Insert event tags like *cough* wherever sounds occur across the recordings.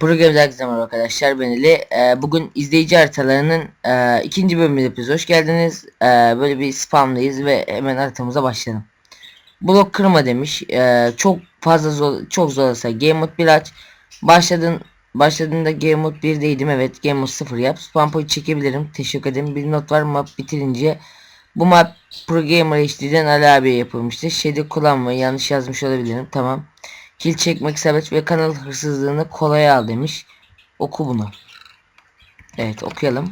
Program herkese merhaba arkadaşlar ben Ali. Ee, bugün izleyici haritalarının e, ikinci bölümünü yapıyoruz. Hoş geldiniz. Ee, böyle bir spamdayız ve hemen haritamıza başlayalım. Blok kırma demiş. Ee, çok fazla zor, çok zor olsa Game Mode 1 aç. Başladın başladığında Game Mode 1'deydim. Evet Game Mode 0 yap. Spam point çekebilirim. Teşekkür ederim. Bir not var map bitirince bu map Pro Gamer HD'den Ali abiye yapılmıştı. Şeyde kullanmayı yanlış yazmış olabilirim. Tamam. Kil çekmek serbest ve kanal hırsızlığını kolaya al demiş. Oku bunu. Evet okuyalım.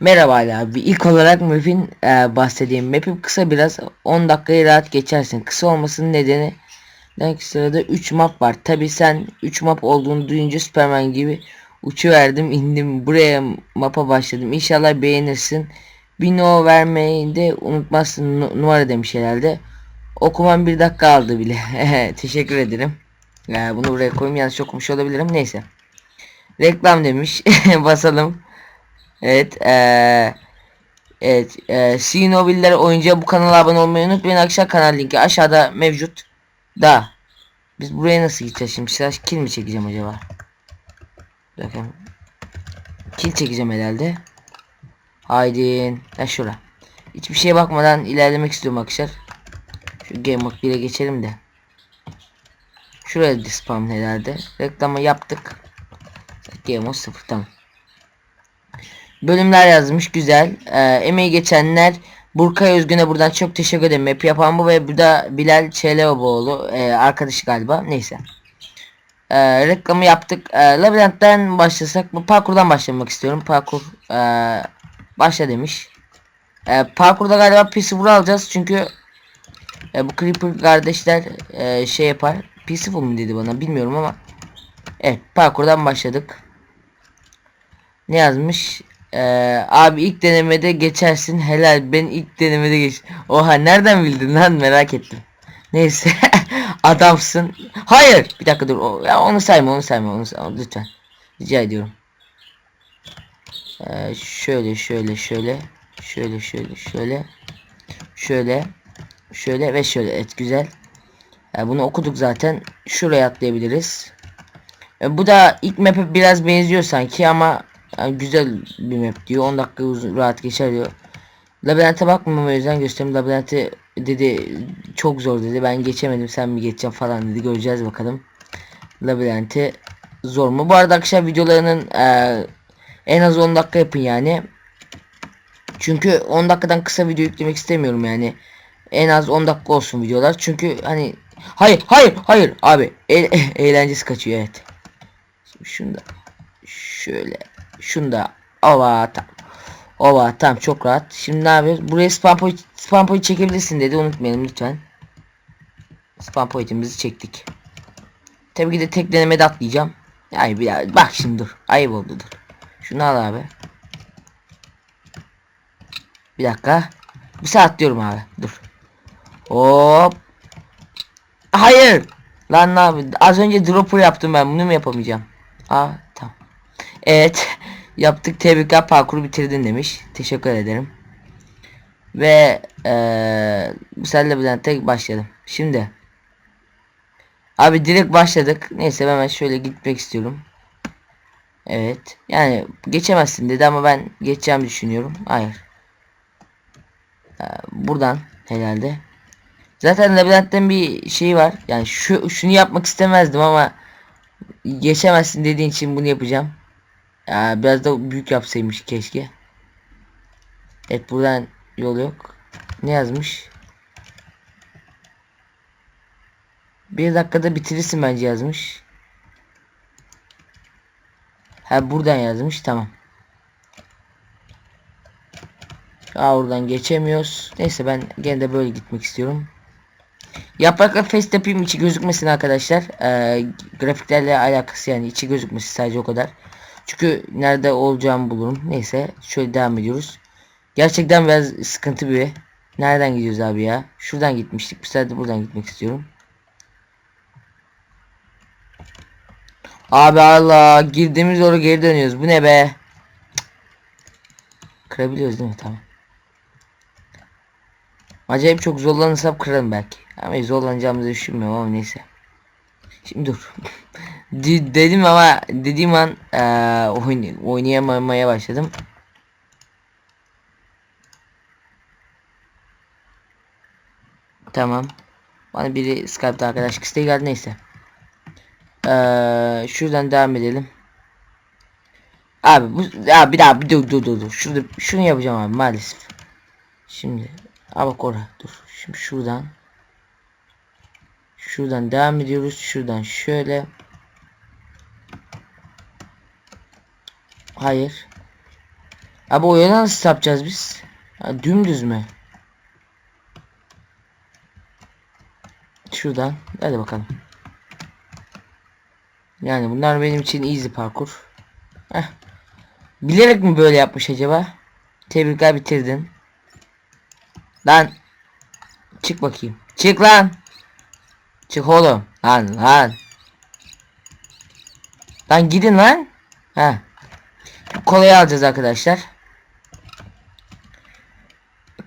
Merhaba Ali abi. İlk olarak map'in e, bahsedeyim. Map'im kısa biraz 10 dakikayı rahat geçersin. Kısa olmasının nedeni Belki sırada 3 map var. Tabi sen 3 map olduğunu duyunca Superman gibi uçuverdim indim buraya mapa başladım. İnşallah beğenirsin. Bir no vermeyi de unutmazsın Nu- numara demiş herhalde. Okumam bir dakika aldı bile. *laughs* Teşekkür ederim. Ya bunu buraya koyayım yanlış okumuş olabilirim. Neyse. Reklam demiş. *laughs* Basalım. Evet. Ee, evet. E, Sinobiller oyuncuya bu kanala abone olmayı unutmayın. Akşam kanal linki aşağıda mevcut. Da. Biz buraya nasıl gideceğiz şimdi? Slash kill mi çekeceğim acaba? Bakın. Kill çekeceğim herhalde. Haydi. Ya şura. Hiçbir şeye bakmadan ilerlemek istiyorum arkadaşlar. Şu Game Mode 1'e geçelim de. Şuraya spam herhalde. Reklamı yaptık. Game Mode 0 tamam. Bölümler yazmış güzel. Ee, emeği geçenler Burkay Özgün'e buradan çok teşekkür ederim. Map yapan bu ve bu da Bilal Çeleoğlu e, arkadaşı galiba. Neyse. Ee, reklamı yaptık. Ee, labirentten başlasak. Bu parkurdan başlamak istiyorum. Parkur ee, başla demiş. Ee, parkurda galiba Peaceful alacağız çünkü e, bu Creeper kardeşler e, şey yapar. Peaceful mu dedi bana bilmiyorum ama. Evet parkurdan başladık. Ne yazmış? Ee, abi ilk denemede geçersin helal ben ilk denemede geç. Oha nereden bildin lan merak ettim. Neyse *laughs* adamsın. Hayır bir dakika dur ya onu sayma onu sayma onu sayma lütfen. Rica ediyorum. Ee, şöyle şöyle şöyle şöyle şöyle şöyle şöyle şöyle ve şöyle evet güzel. Ee, bunu okuduk zaten. Şuraya atlayabiliriz. Ee, bu da ilk map'e biraz benziyor sanki ama yani güzel bir map diyor. 10 dakika uzun rahat geçer diyor. Labirente bakmam o yüzden göstereyim. Labirenti dedi çok zor dedi. Ben geçemedim sen mi geçeceksin falan dedi. Göreceğiz bakalım. Labirenti zor mu? Bu arada akşam videolarının e, en az 10 dakika yapın yani. Çünkü 10 dakikadan kısa video yüklemek istemiyorum yani. En az 10 dakika olsun videolar. Çünkü hani hayır hayır hayır abi e *laughs* eğlencesi kaçıyor evet. Şunu da şöyle şunu da ova tam ova tam çok rahat. Şimdi ne yapıyoruz? Buraya spam point, spam point çekebilirsin dedi unutmayalım lütfen. Spam point'imizi çektik. Tabii ki de tek denemede atlayacağım. Ay bir bak şimdi dur. Ayıp oldu dur. Şunu al abi. Bir dakika. Bir saat diyorum abi. Dur. Hop. Hayır. Lan ne yapayım? Az önce dropper yaptım ben. Bunu mu yapamayacağım? Aa tamam. Evet. *laughs* Yaptık. Tebrikler parkuru bitirdin demiş. Teşekkür ederim. Ve ee, senle birden tek başladım. Şimdi. Abi direkt başladık. Neyse ben şöyle gitmek istiyorum. Evet. Yani geçemezsin dedi ama ben geçeceğimi düşünüyorum. Hayır. Ee, buradan herhalde. Zaten labirentten bir şey var. Yani şu şunu yapmak istemezdim ama geçemezsin dediğin için bunu yapacağım. Ya biraz da büyük yapsaymış keşke. Evet buradan yol yok. Ne yazmış? Bir dakikada bitirirsin bence yazmış. Ha buradan yazmış tamam. Aa oradan geçemiyoruz. Neyse ben gene de böyle gitmek istiyorum. Yaprakla fast yapayım içi gözükmesin arkadaşlar. Ee, grafiklerle alakası yani içi gözükmesin sadece o kadar. Çünkü nerede olacağımı bulurum. Neyse şöyle devam ediyoruz. Gerçekten biraz sıkıntı bir. Nereden gidiyoruz abi ya? Şuradan gitmiştik. Bir sefer de buradan gitmek istiyorum. Abi Allah girdiğimiz yolu geri dönüyoruz. Bu ne be? Kırabiliyoruz değil mi? Tamam. Acayip çok zorlanırsam kırarım belki. Ama zorlanacağımızı düşünmüyorum ama neyse. Şimdi dur. *laughs* De- dedim ama dediğim an eee oyn oynayamamaya başladım. Tamam. Bana biri Skype'da arkadaşlık isteği geldi neyse. Eee şuradan devam edelim. Abi bu abi bir daha bir dur dur dur. Şurada şunu yapacağım abi maalesef. Şimdi Aa bak orada dur. Şimdi şuradan Şuradan devam ediyoruz. Şuradan şöyle. Hayır. Abi o yola nasıl yapacağız biz? Ha, dümdüz mü? Şuradan. Hadi bakalım. Yani bunlar benim için easy parkur. Heh. Bilerek mi böyle yapmış acaba? Tebrikler bitirdin. Lan. Çık bakayım. Çık lan. Çık oğlum. Lan lan. Lan gidin lan. Ha. Kolayı alacağız arkadaşlar.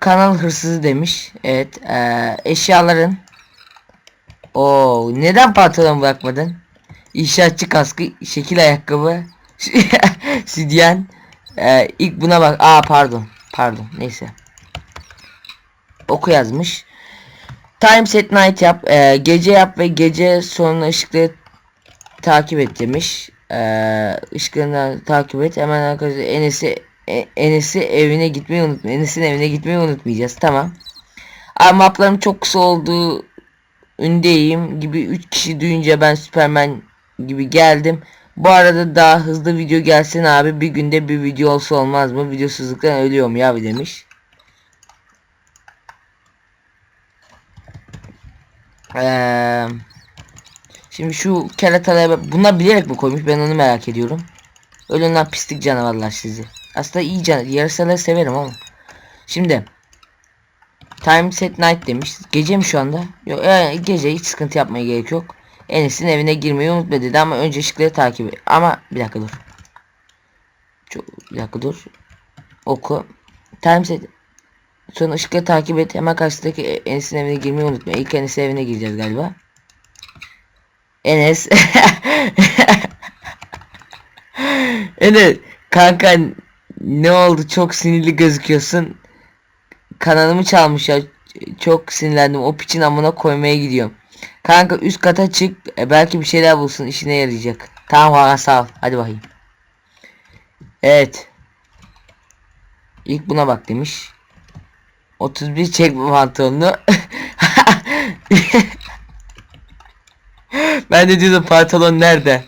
Kanal hırsızı demiş. Evet. Ee, eşyaların. O neden pantolon bırakmadın? İnşaatçı kaskı, şekil ayakkabı, *laughs* sidyen. *laughs* Ee, ilk buna bak. Aa pardon. Pardon. Neyse. Oku yazmış. Time set night yap. e, gece yap ve gece sonra ışıkları takip et demiş. E, ışıklarını takip et. Hemen arkadaşlar Enes'i e, Enes'i evine gitmeyi unutma. Enes'in evine gitmeyi unutmayacağız. Tamam. Abi maplarım çok kısa olduğu ündeyim gibi 3 kişi duyunca ben Superman gibi geldim. Bu arada daha hızlı video gelsin abi. Bir günde bir video olsa olmaz mı? Videosuzluktan ölüyorum ya demiş. Eee Şimdi şu keratalara bunlar bilerek mi koymuş ben onu merak ediyorum. Ölün pislik canavarlar sizi. Aslında iyi can yarısaları severim ama. Şimdi Time set night demiş. Gece mi şu anda? Yok e, gece hiç sıkıntı yapmaya gerek yok. Enes'in evine girmeyi unutma dedi ama önce ışıkları takip et. Ama bir dakika dur. Çok, bir dakika dur. Oku. Time set Sonra ışıkları takip et. Hemen karşıdaki Enes'in evine girmeyi unutma. İlk Enes'in evine gireceğiz galiba. Enes. *laughs* Enes kanka ne oldu? Çok sinirli gözüküyorsun. Kanalımı çalmış ya. Çok sinirlendim. O piçin amına koymaya gidiyorum. Kanka üst kata çık. E, belki bir şeyler bulsun. işine yarayacak. Tamam kanka sağ ol. Hadi bakayım. Evet. İlk buna bak demiş. 31 çekme pantolonunu. *laughs* ben de diyordum pantolon nerede?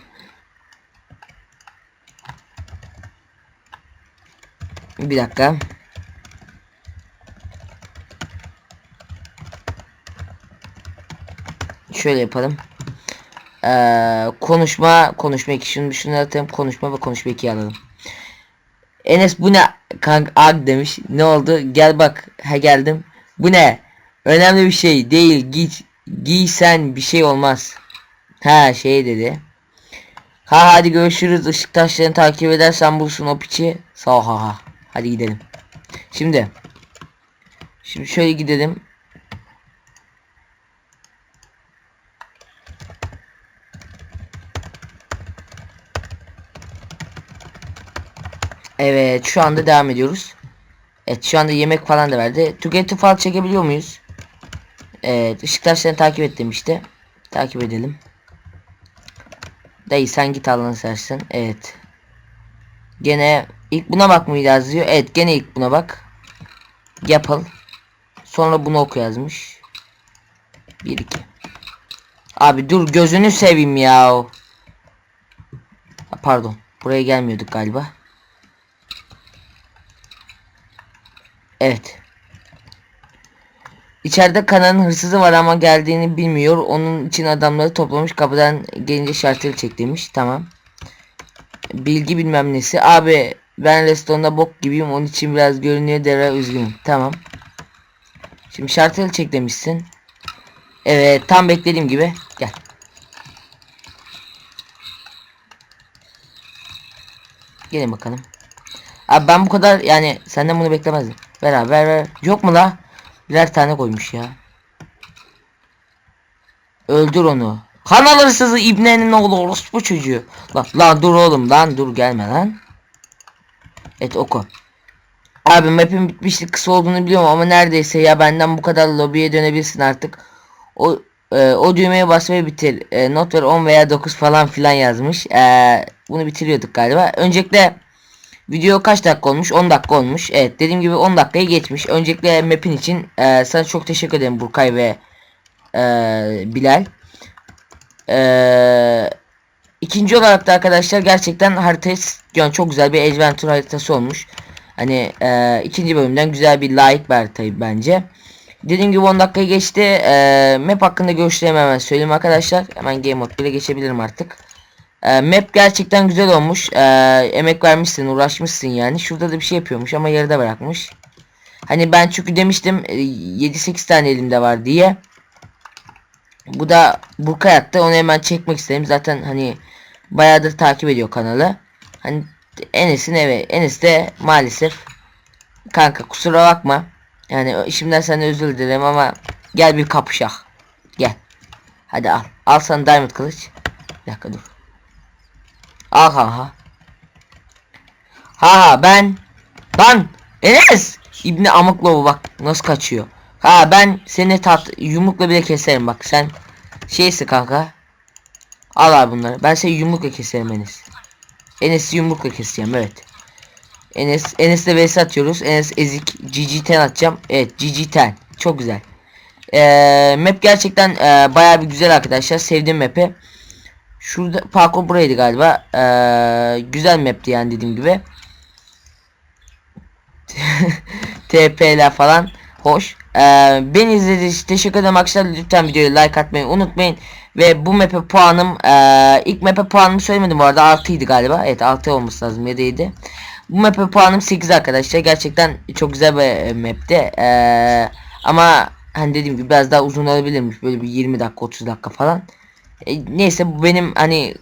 Bir dakika. Şöyle yapalım. Ee, konuşma, konuşma iki şunu şunu atalım. Konuşma ve konuşma iki alalım. Enes bu ne kank ag demiş. Ne oldu? Gel bak. Ha geldim. Bu ne? Önemli bir şey değil. Git giysen bir şey olmaz. Ha şey dedi. Ha hadi görüşürüz. Işık taşlarını takip edersen bulsun o piçi. Sağ ol ha ha. Hadi gidelim. Şimdi. Şimdi şöyle gidelim. Evet şu anda devam ediyoruz. Evet şu anda yemek falan da verdi. Tüketi fal çekebiliyor muyuz? Evet ışıktaşlarını takip et demişti. Takip edelim. Dayı sen git Allah'ını sersin. Evet. Gene ilk buna bak mı yazıyor? Evet gene ilk buna bak. Yapıl. Sonra bunu oku yazmış. 1 2. Abi dur gözünü seveyim ya. Pardon. Buraya gelmiyorduk galiba. Evet. İçeride kanalın hırsızı var ama geldiğini bilmiyor. Onun için adamları toplamış kapıdan gelince şarteli çek demiş. Tamam. Bilgi bilmem nesi. Abi ben restoranda bok gibiyim. Onun için biraz görünüyor devre üzgünüm. Tamam. Şimdi şarteli çek demişsin. Evet tam beklediğim gibi. Gel. Gelin bakalım. Abi ben bu kadar yani senden bunu beklemezdim. Ver abi ver. Yok mu la? Birer tane koymuş ya. Öldür onu. Kanal hırsızı İbne'nin oğlu orospu çocuğu. Lan, lan dur oğlum lan dur gelme lan. Evet oku. Abi map'in bitmişlik kısa olduğunu biliyorum ama neredeyse ya benden bu kadar lobiye dönebilirsin artık. O e, o düğmeye bas ve bitir. E, not ver 10 veya 9 falan filan yazmış. E, bunu bitiriyorduk galiba. Öncelikle video kaç dakika olmuş? 10 dakika olmuş. Evet dediğim gibi 10 dakikayı geçmiş. Öncelikle map'in için e, sana çok teşekkür ederim Burkay ve e, Bilal. Eee ikinci olarak da arkadaşlar gerçekten haritası yani çok güzel bir adventure haritası olmuş. Hani eee, ikinci bölümden güzel bir layık bir haritayı bence. Dediğim gibi 10 dakika geçti. Eee, map hakkında görüşlerimi hemen söyleyeyim arkadaşlar. Hemen game mode bile geçebilirim artık. Eee, map gerçekten güzel olmuş. Eee, emek vermişsin, uğraşmışsın yani. Şurada da bir şey yapıyormuş ama yarıda bırakmış. Hani ben çünkü demiştim e, 7-8 tane elimde var diye. Bu da Burkay attı. Onu hemen çekmek istedim. Zaten hani bayağıdır takip ediyor kanalı. Hani Enes'in evi. Enes de maalesef kanka kusura bakma. Yani şimdiden senden özür dilerim ama gel bir kapışak. Gel. Hadi al. Al sana diamond kılıç. Bir dakika dur. Al kanka. Ha ha ben lan Enes İbni Amıklovu bak nasıl kaçıyor. Ha ben seni tat yumrukla bile keserim bak sen şeysi kanka. Al abi bunları. Ben seni yumrukla keserim Enes. Enes'i yumrukla keseceğim evet. Enes Enes'le vs atıyoruz. Enes ezik GG10 atacağım. Evet GG10. Çok güzel. Ee, map gerçekten e, bayağı bir güzel arkadaşlar. Sevdim map'i. Şurada parkur buraydı galiba. Ee, güzel map'ti yani dediğim gibi. *laughs* TP'ler falan hoş. Ee, beni izlediğiniz için teşekkür ederim arkadaşlar. Lütfen videoyu like atmayı unutmayın. Ve bu map'e puanım ee, ilk map'e puanımı söylemedim bu arada 6'ydı galiba. Evet 6 olması lazım ya da 7. Bu map'e puanım 8 arkadaşlar. Gerçekten çok güzel bir e, map'ti. Ee, ama hani dediğim gibi biraz daha uzun olabilirmiş. Böyle bir 20 dakika 30 dakika falan. E, neyse bu benim hani